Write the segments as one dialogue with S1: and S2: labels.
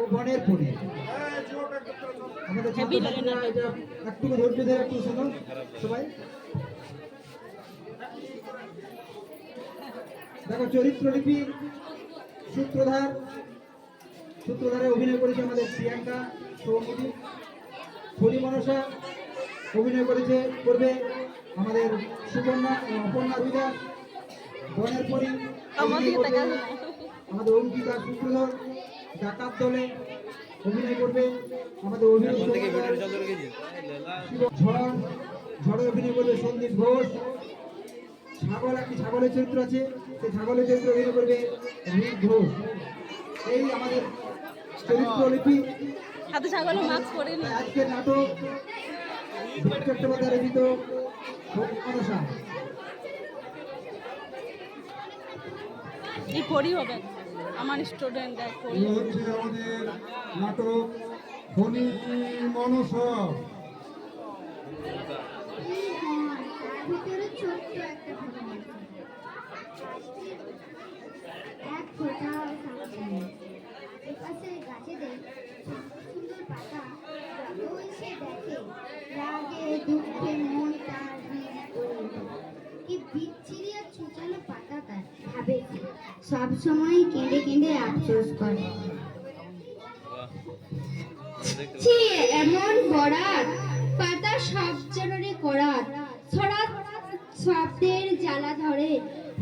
S1: ও বনের পরে। আমাদের একটু ধৈর্য ধরে একটু শোনো সবাই। দেখো চরিত্রলিপি সূত্রধার সূত্রধারে অভিনয় করেছে আমাদের প্রিয়াঙ্কা সৌমতি ফরি মনসা অভিনয় করেছে করবে আমাদের সুকন্যা অপর্ণা রুইদা বনের পরি আমাদের অঙ্কিতা সূত্রধর। ডাকাত দলে অভিনয় করবে আমাদের অভিনয় ঝড় ঝড়ে অভিনয় করবে সন্দীপ ঘোষ। ছাগল একটি ছাগলের চরিত্র আছে সেই ছাগলের চরিত্র অভিনয় করবে রীত ঘোষ। এই আমাদের চরিত্রলিপি।
S2: হাতে ছাগল মাস্ক পরেনি
S1: আজকের নাটক চট্টোপাধ্যায় রচিত মনসা।
S2: এই পরি হবে। আমার স্টুডেন্ট
S3: হচ্ছে আমাদের নাটক ফণি মনস?
S4: পাতা। সে দেখে লাল সব সময় কেঁদে কেঁদে আফসোস করে। এমন বরাত, পাতা সব জনরে করাত। ছড়াত শব্দের জ্বালা ধরে,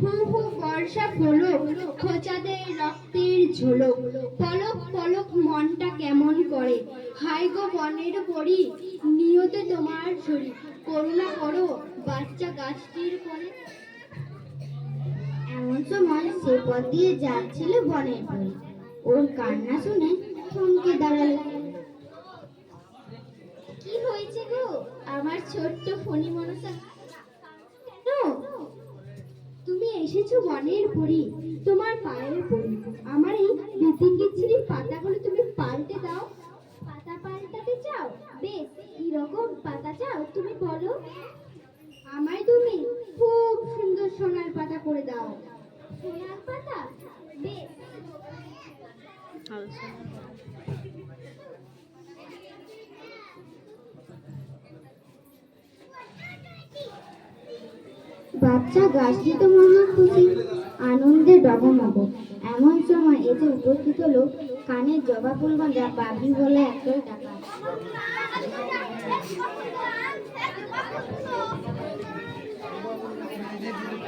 S4: হু হু বর্ষা পলক খোঁচাদের রক্তের ঝোলক। পলক পলক মনটা কেমন করে। হাই গো বনের পরি, নিয়ত তোমার ছড়ি করুণা করো, বাচ্চা গাছটির পরে এমন সময় সে পথ দিয়ে যাচ্ছিল বনের পরি ওর কান্না শুনে থমকে দাঁড়াল। কি হয়েছে গো? আমার ছোট্ট ফণি মনসা কেন? তুমি এসেছ বনের পরি। তোমার পায়ের পরি আমার এই বিচিকিচিরি পাতাগুলো তুমি পাল্টে দাও। পাতা পাল্টাতে চাও? বেশ কি রকম পাতা চাও তুমি বলো। আমায় তুমি খুব সুন্দর সোনার পাতা করে দাও। সোনার পাতা? বেশ।
S2: আচ্ছা।
S4: বাচ্চা গাছটি তো মহা খুশি আনন্দে ডগমগ। এমন সময় এতে উপস্থিত হলো কানের জবা ফুল বাঁধা বাবি বলে একদল টাকা।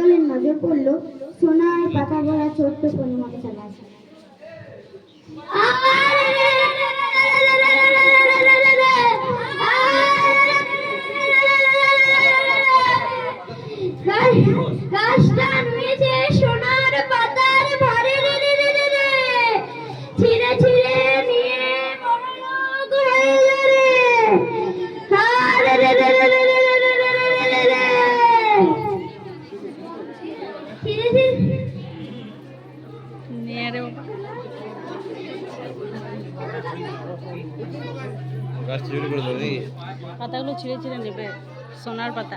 S4: ডাকাত দলের নজর পড়ল সোনার পাতা ভরা ছোট্ট পরিমণিতা গাছ সোনার
S2: পাতাগুলো ছিঁড়ে ছিঁড়ে নেবে সোনার পাতা।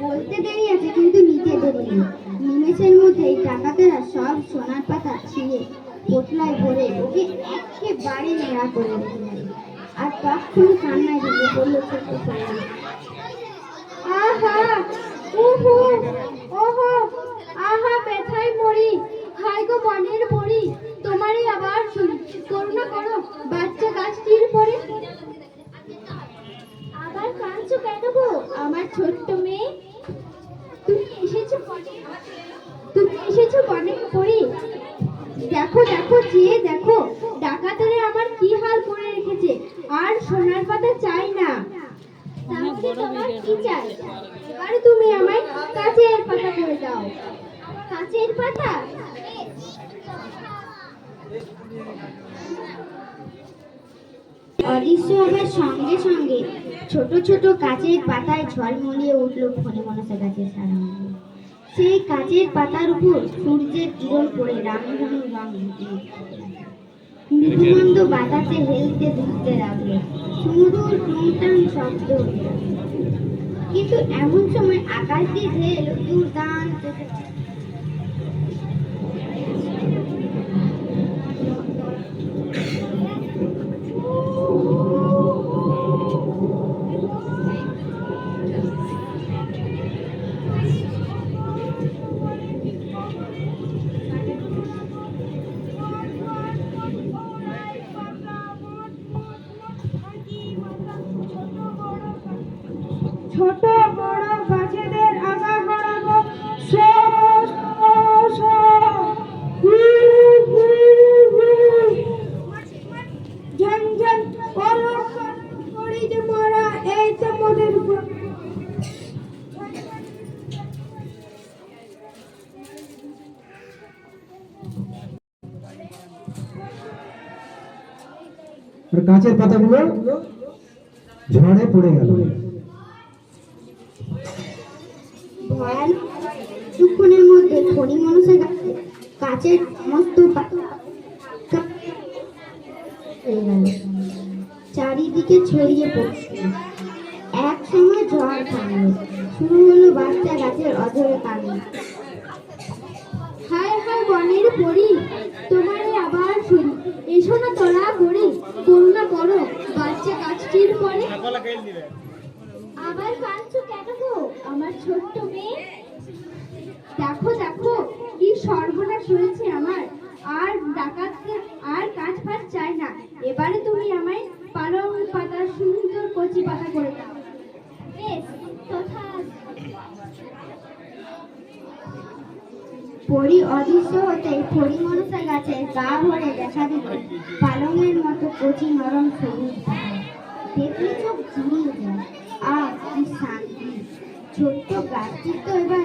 S4: বলতে দেরি আছে কিন্তু নিমেষের মধ্যেই সব সোনার পাতা ছিঁড়ে। পোটলায় ভরে ওকে একেবারে নেড়া করে রেখে দেয়। আর তখন কান্নায় ভেঙে পড়ল ছোট্ট
S3: তাহলে তোমার কি চাই এবারে তুমি আমায় কাচের পাতা করে দাও। কাচের পাতা? অদৃশ্য হবার সঙ্গে সঙ্গে ছোট ছোট কাচের পাতায় ঝলমলিয়ে উঠল ফণি মনসা গাছের সারা সেই কাচের পাতার উপর সূর্যের কিরণ পড়ে রামধনু রং মৃদুমন্দ বাতাসে হেলতে দুলতে লাগল। সুমধুর টুংটাং শব্দ কিন্তু এমন সময় আকাশ দিয়ে ধেয়ে এলো দুর্দান্ত ছোট বড় গাছেদের আগা করাবো ঝনঝন এই তো
S1: গাছের পাতাগুলো ঝড়ে পড়ে গেল
S3: ভয়াল কিছুক্ষণের মনসা গাছে কাচের সমস্ত চারিদিকে ছড়িয়ে পড়ছিল এক সময় ঝড় থামলো শুরু হলো বাচ্চা গাছের অধরে কান্না হায় হায় বনের পরি তোমারে আবার শুনি এসো না তোরা করি করুণা করো বাচ্চা গাছটির পরে। আবার কাঁদছো কেন গো আমার ছোট্ট মেয়ে? দেখো দেখো, কি সর্বনাশ হয়েছে আমার। আর ডাকাতকে আর কাজ ফাজ চাই না। এবারে তুমি আমায় পালং পাতা, সুন্দর কচি পাতা করে দাও। পরি অদৃশ্য হতে পরি মনসা গাছের গা ভরে দেখা দিল পালংয়ের মতো কচি নরম সবুজ। দেখলে চোখ আহ, কি শান্তি। ছোট্ট গাছটি তো এবার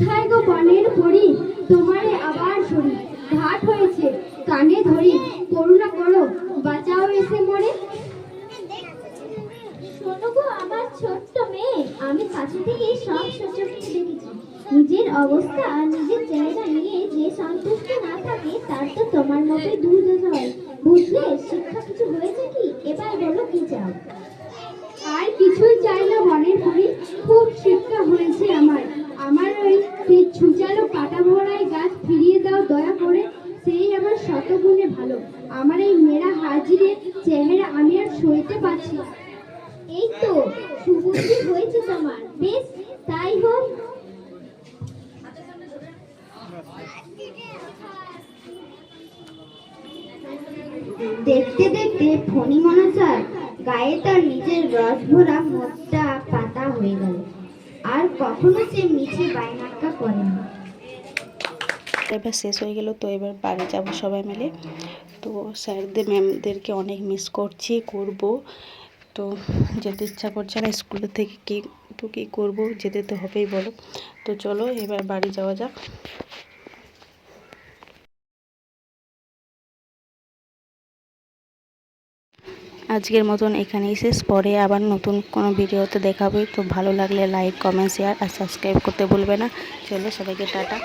S3: কোথায় গো বনের পরি? তোমারে আবার সরি ঘাট হয়েছে, কানে ধরি। করুণা করো, বাঁচাও এসে মরে। শোনো গো, আমার ছোট্ট মেয়ে। আমি কাছে থেকে সব করে দেখেছি। নিজের অবস্থা আর নিজের জায়গা নিয়ে যে সন্তুষ্ট না থাকে, তার তো তোমার মতোই দুর্দশা হয় বুঝলে শিক্ষা কিছু হয়েছে কি এবার বলো কি চাও আর কিছুই চাই না মনের পরি খুব শিক্ষা হয়েছে আমার আমার ওই সেই ছুচালো কাটা ভরাই গাছ ফিরিয়ে দাও দয়া করে সেই আমার শতগুণে ভালো আমার এই মেয়েরা হাজিরে চেহারা আমি আর সইতে পারছি না। এই তো সুবুদ্ধি হয়েছে তোমার। বেশ, তাই হোক। দেখতে দেখতে ফণি মনসার গায়ে তার নিজের রস ভরা মোটা পাতা হয়ে গেল। আর কখনো সে মিছে বাইনাক্কা করে না
S5: এবার শেষ হয়ে গেল তো এবার বাড়ি যাব সবাই মিলে। তো স্যারদের, ম্যামদেরকে অনেক মিস করছি, করব। তো যেতে ইচ্ছা করছে না, স্কুলে থেকে কি, তো কী করব? যেতে তো হবেই বলো। তো চলো, এবার বাড়ি যাওয়া যাক। আজকের মতন এখানেই শেষ। পরে আবার নতুন কোনো ভিডিওতে দেখাবে। তো ভালো লাগলে লাইক কমেন্ট শেয়ার আর সাবস্ক্রাইব করতে ভুলবে না। চলো সবাইকে টাটা।